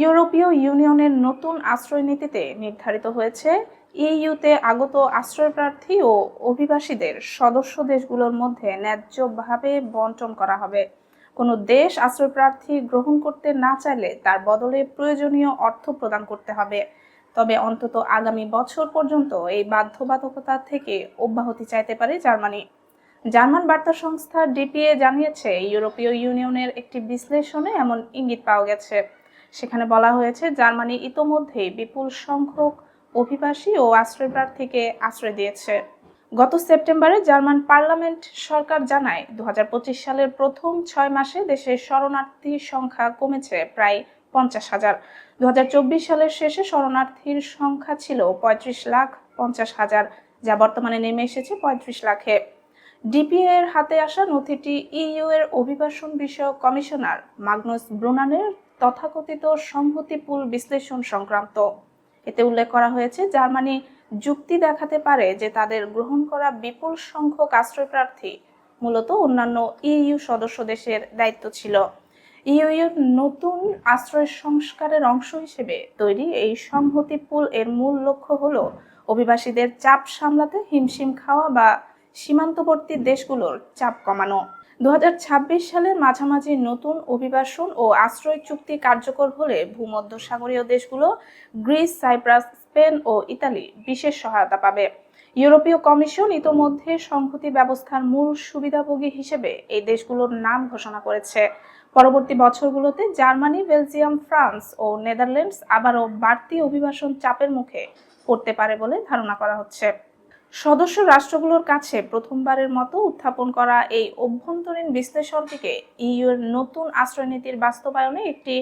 ইউরোপীয় ইউনিয়নের নতুন আশ্রয় নীতিতে নির্ধারিত হয়েছে, ইইউতে আগত আশ্রয়প্রার্থী ও অভিবাসীদের সদস্য দেশগুলোর মধ্যে ন্যায্যভাবে বন্টন করা হবে। কোনো দেশ আশ্রয়প্রার্থী গ্রহণ করতে না চাইলে তার বদলে প্রয়োজনীয় অর্থ প্রদান করতে হবে। তবে অন্তত আগামী বছর পর্যন্ত এই বাধ্যবাধকতা থেকে অব্যাহতি চাইতে পারে জার্মানি। জার্মান বার্তা সংস্থা ডিপিএ জানিয়েছে, ইউরোপীয় ইউনিয়নের একটি বিশ্লেষণে এমন ইঙ্গিত পাওয়া গেছে। সেখানে বলা হয়েছে জার্মানি ইতোমধ্যেই বিপুল সংখ্যক অভিবাসী ও আশ্রয়প্রার্থীকে আশ্রয় দিয়েছে। গত সেপ্টেম্বরে জার্মান পার্লামেন্ট সরকার জানায়, দুহাজার পঁচিশ সালের প্রথম ছয় মাসে দেশের শরণার্থীর সংখ্যা কমেছে প্রায় পঞ্চাশ হাজার। দু সালের শেষে শরণার্থীর সংখ্যা ছিল পঁয়ত্রিশ লাখ পঞ্চাশ হাজার, যা বর্তমানে নেমে এসেছে পঁয়ত্রিশ লাখে। ডিপিএ এর হাতে আসা নথিটি ইইউ এর অভিবাসন বিষয়ক কমিশনার মাগনুস ব্রুনানের তথাকথিত সংহতি পুল বিশ্লেষণ সংক্রান্ত। এতে উল্লেখ করা হয়েছে, জার্মানি যুক্তি দেখাতে পারে যে তাদের গ্রহণ করা বিপুল সংখ্যক আশ্রয়প্রার্থী মূলত অন্যান্য ইইউ সদস্য দেশের দায়িত্ব ছিল। ইইউ এর নতুন আশ্রয় সংস্কারের অংশ হিসেবে তৈরি এই সংহতি পুল এর মূল লক্ষ্য হল অভিবাসীদের চাপ সামলাতে হিমশিম খাওয়া বা সীমান্তবর্তী দেশগুলোর চাপ কমানো। দুহাজার ছাব্বিশ সালের মাঝামাঝি নতুন অভিবাসন ও আশ্রয় চুক্তি কার্যকর হলে ভূমধ্যসাগরীয় দেশগুলো গ্রিস, সাইপ্রাস, স্পেন ও ইতালি বিশেষ সহায়তা পাবে। ইউরোপীয় কমিশন ইতোমধ্যে সংহতি ব্যবস্থার মূল সুবিধাভোগী হিসেবে এই দেশগুলোর নাম ঘোষণা করেছে। পরবর্তী বছরগুলোতে জার্মানি, বেলজিয়াম, ফ্রান্স ও নেদারল্যান্ডস আবারও বাড়তি অভিবাসন চাপের মুখে পড়তে পারে বলে ধারণা করা হচ্ছে। সদস্য রাষ্ট্রগুলোর কাছে প্রথমবারের মতো উত্থাপন করা এই অভ্যন্তরীণ বিশ্লেষণটিকে ইইউ এর নতুন আশ্রয়নীতির বাস্তবায়নে একটি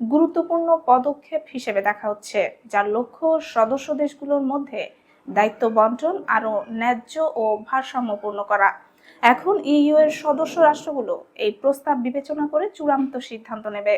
গুরুত্বপূর্ণ পদক্ষেপ হিসেবে দেখা হচ্ছে, যার লক্ষ্য সদস্য দেশগুলোর মধ্যে দায়িত্ব বন্টন আরও ন্যায্য ও ভারসাম্যপূর্ণ করা। এখন ইইউ এর সদস্য রাষ্ট্রগুলো এই প্রস্তাব বিবেচনা করে চূড়ান্ত সিদ্ধান্ত নেবে।